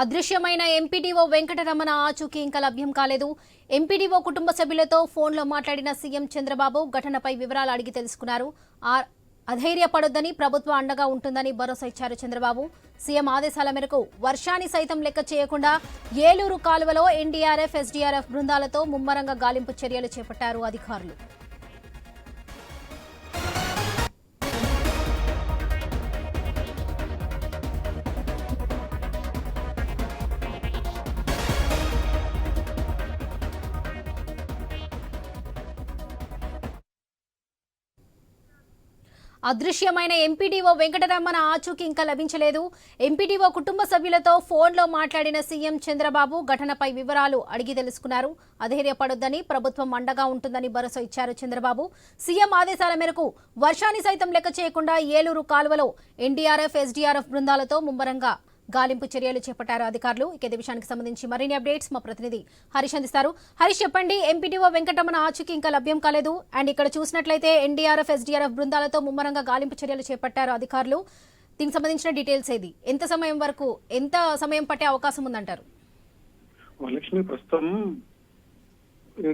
అదృశ్యమైన ఎంపీడీఓ వెంకటరమణ ఆచూకీ ఇంకా లభ్యం కాలేదు. ఎంపీడీఓ కుటుంబ సభ్యులతో ఫోన్లో మాట్లాడిన సీఎం చంద్రబాబు ఘటనపై వివరాలు అడిగి తెలుసుకున్నారు. అధైర్యపడొద్దని ప్రభుత్వం అండగా ఉంటుందని భరోసా ఇచ్చారు చంద్రబాబు. సీఎం ఆదేశాల మేరకు వర్షాన్ని సైతం లెక్క చేయకుండా ఏలూరు కాలువలో ఎన్డీఆర్ఎఫ్ ఎస్డీఆర్ఎఫ్ బృందాలతో ముమ్మరంగా గాలింపు చర్యలు చేపట్టారు అధికారులు. అదృశ్యమైన ఎంపీడీఓ వెంకటరమణ ఆచూకీ ఇంకా లభించలేదు. ఎంపీడీఓ కుటుంబ సభ్యులతో ఫోన్లో మాట్లాడిన సీఎం చంద్రబాబు ఘటనపై వివరాలు అడిగి తెలుసుకున్నారు. అధైర్యపడొద్దని ప్రభుత్వం అండగా ఉంటుందని భరోసా ఇచ్చారు చంద్రబాబు. సీఎం ఆదేశాల మేరకు వర్షాన్ని సైతం లెక్క చేయకుండా ఏలూరు కాలువలో ఎన్డీఆర్ఎఫ్ ఎస్డీఆర్ఎఫ్ బృందాలతో ముమ్మరంగా గాలింపు చర్యలు చేపట్టారు అధికారులు. ఇక విషయానికి సంబంధించి మరిన్ని అప్డేట్స్ మా ప్రతినిధి హరీష్ అందిస్తారు. హరీష్ చెప్పండి ఎంపీటీఓ వెంకటరమణ ఆచూకీ ఇంకా లభ్యం కాలేదు. అండ్ ఇక్కడ చూసినట్లయితే ఎన్డీఆర్ఎఫ్ ఎస్డీఆర్ఎఫ్ బృందాలతో ముమ్మరంగా గాలింపు చర్యలు చేపట్టారు అధికారులు. దీనికి సంబంధించిన డీటెయిల్స్ ఏది? ఎంత సమయం వరకు ఎంత సమయం పట్టే అవకాశం ఉందంటారు? లక్ష్మి ప్రస్తుతం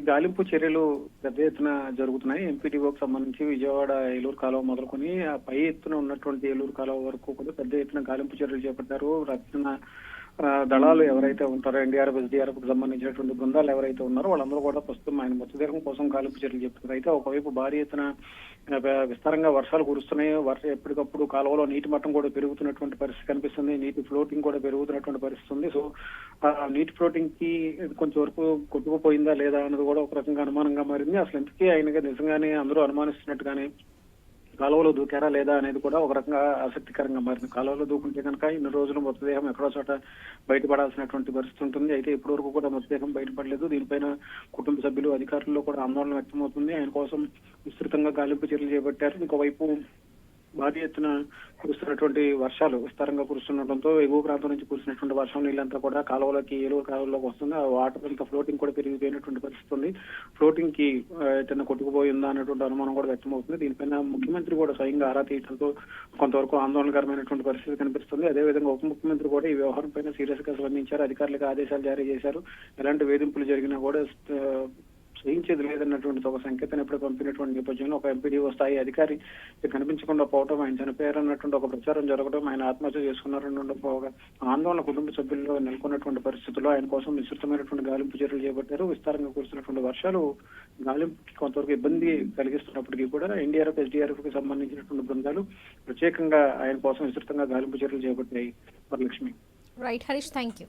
గాలింపు చర్యలు పెద్ద ఎత్తున జరుగుతున్నాయి. ఎంపీడీఓకి సంబంధించి విజయవాడ ఏలూరు కాలువ మొదలుకొని ఆ పై ఎత్తున ఉన్నటువంటి ఏలూరు కాలువ వరకు కూడా పెద్ద ఎత్తున గాలింపు చర్యలు చేపట్టారు. రక్షణ దళాలు ఎవరైతే ఉంటారో ఎన్డీఆర్ఎఫ్ ఎస్డీఆర్ఎఫ్కు సంబంధించినటువంటి బృందాలు ఎవరైతే ఉన్నారో వాళ్ళందరూ కూడా ప్రస్తుతం ఆయన మృతదేహం కోసం కాలుపు చర్యలు చెప్తున్నారు. అయితే ఒకవైపు భారీ ఎత్తున విస్తారంగా వర్షాలు కురుస్తున్నాయి. వర్ష ఎప్పటికప్పుడు కాలువలో నీటి మట్టం కూడా పెరుగుతున్నటువంటి పరిస్థితి కనిపిస్తుంది. నీటి ఫ్లోటింగ్ కూడా పెరుగుతున్నటువంటి పరిస్థితి ఉంది. సో ఆ నీటి ఫ్లోటింగ్కి కొంచెం వరకు కొట్టుకుపోయిందా లేదా అన్నది కూడా ఒక రకంగా అనుమానంగా మారింది. అసలు ఎందుకే ఆయనగా నిజంగానే అందరూ అనుమానిస్తున్నట్టుగానే కాలువలో దూకారా లేదా అనేది కూడా ఒక రకంగా ఆసక్తికరంగా మారింది. కాలువలో దూకుంటే కనుక ఇన్ని రోజులు మృతదేహం ఎక్కడో చోట బయటపడాల్సినటువంటి పరిస్థితి ఉంటుంది. అయితే ఇప్పటి వరకు కూడా మృతదేహం బయటపడలేదు. దీనిపైన కుటుంబ సభ్యులు అధికారుల్లో కూడా ఆందోళన వ్యక్తమవుతుంది. ఆయన కోసం విస్తృతంగా గాలింపు చర్యలు చేపట్టారు. ఇంకోవైపు భారీ ఎత్తున కురుస్తున్నటువంటి వర్షాలు విస్తారంగా కురుస్తుండటంతో ఎగువ ప్రాంతం నుంచి కురిసినటువంటి వర్షం నీళ్ళంతా కూడా కాలువలోకి ఏలువ కాలువలోకి వస్తుంది. ఆ వాటర్ అంతా ఫ్లోటింగ్ కూడా పెరిగిపోయినటువంటి పరిస్థితి ఉంది. ఫ్లోటింగ్కి ఏదైనా కొట్టుకుపోయిందా అన్నటువంటి అనుమానం కూడా వ్యక్తమవుతుంది. దీనిపైన ముఖ్యమంత్రి కూడా స్వయంగా ఆరా తీయడంతో కొంతవరకు ఆందోళనకరమైనటువంటి పరిస్థితి కనిపిస్తుంది. అదేవిధంగా ఉప ముఖ్యమంత్రి కూడా ఈ వ్యవహారం పైన సీరియస్గా స్పందించారు. అధికారులకు ఆదేశాలు జారీ చేశారు. ఎలాంటి వేధింపులు జరిగినా కూడా చేయించేది లేదన్నటువంటి ఒక సంకేతాన్ని ఎప్పుడు పంపినటువంటి నేపథ్యంలో ఒక ఎంపీడీఓ స్థాయి అధికారి కనిపించకుండా పోవడం ఆయన చనిపోయారన్నటువంటి ఒక ప్రచారం జరగడం ఆయన ఆత్మహత్య చేసుకున్నారన్నటువంటి ఒక ఆందోళన కుటుంబ సభ్యుల్లో నెలకొన్నటువంటి పరిస్థితుల్లో ఆయన కోసం విస్తృతమైనటువంటి గాలింపు చర్యలు చేపట్టారు. విస్తారంగా కురుస్తున్నటువంటి వర్షాలు గాలింపుకి కొంతవరకు ఇబ్బంది కలిగిస్తున్నప్పటికీ కూడా ఎన్డీఆర్ఎఫ్ ఎస్డీఆర్ఎఫ్కి సంబంధించినటువంటి బృందాలు ప్రత్యేకంగా ఆయన కోసం విస్తృతంగా గాలింపు చర్యలు చేపట్టాయి Varalakshmi. Right Harish thank you